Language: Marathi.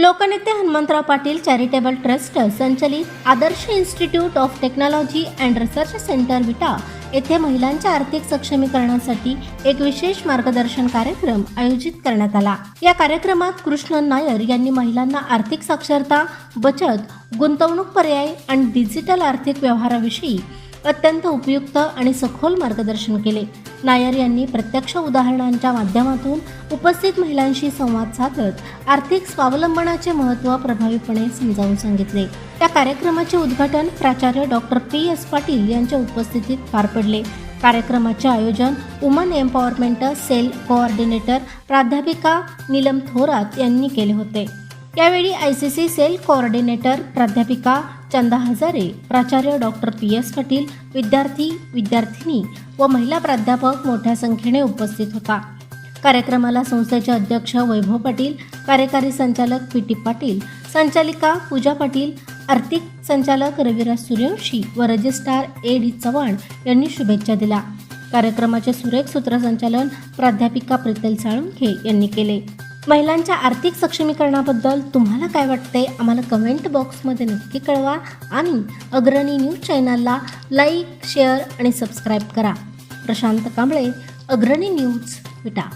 लोकनेते हनुमंतराव पाटील चॅरिटेबल ट्रस्ट संचलित Adarsh institute of technology and research centre Vita येथे महिलांच्या आर्थिक सक्षमीकरणासाठी एक विशेष मार्गदर्शन कार्यक्रम आयोजित करण्यात आला. या कार्यक्रमात कृष्णन नायर यांनी महिलांना आर्थिक साक्षरता बचत गुंतवणूक पर्याय आणि डिजिटल आर्थिक व्यवहाराविषयी अत्यंत उपयुक्त आणि सखोल मार्गदर्शन केले. नायर यांनी प्रत्यक्ष उदाहरणांच्या माध्यमातून उपस्थित महिलांशी संवाद साधत आर्थिक स्वावलंबनाचे महत्त्व प्रभावीपणे समजावून सांगितले. त्या कार्यक्रमाचे उद्घाटन प्राचार्य डॉक्टर पी. एस. पाटील यांच्या उपस्थितीत पार पडले. कार्यक्रमाचे आयोजन वुमन एम्पॉवरमेंट सेल कोऑर्डिनेटर प्राध्यापिका नीलम थोरात यांनी केले होते. यावेळी I C C cell coordinator प्राध्यापिका चंदा हजारे प्राचार्य डॉक्टर पी एस पाटील विद्यार्थी विद्यार्थिनी व महिला प्राध्यापक मोठ्या संख्येने उपस्थित होता. कार्यक्रमाला संस्थेचे अध्यक्ष वैभव पाटील कार्यकारी संचालक पी टी पाटील संचालिका पूजा पाटील आर्थिक संचालक रविराज सूर्यवंशी व रजिस्ट्रार ए डी चव्हाण यांनी शुभेच्छा दिल्या. कार्यक्रमाचे सुरेख सूत्रसंचालन प्राध्यापिका प्रितल साळुंखे यांनी केले. महिलांच्या आर्थिक सक्षमीकरणाबद्दल तुम्हाला काय वाटते आम्हाला कमेंट बॉक्समध्ये नक्की कळवा आणि अग्रणी न्यूज चॅनलला लाईक शेअर आणि सबस्क्राईब करा. प्रशांत कांबळे अग्रणी न्यूज विटा.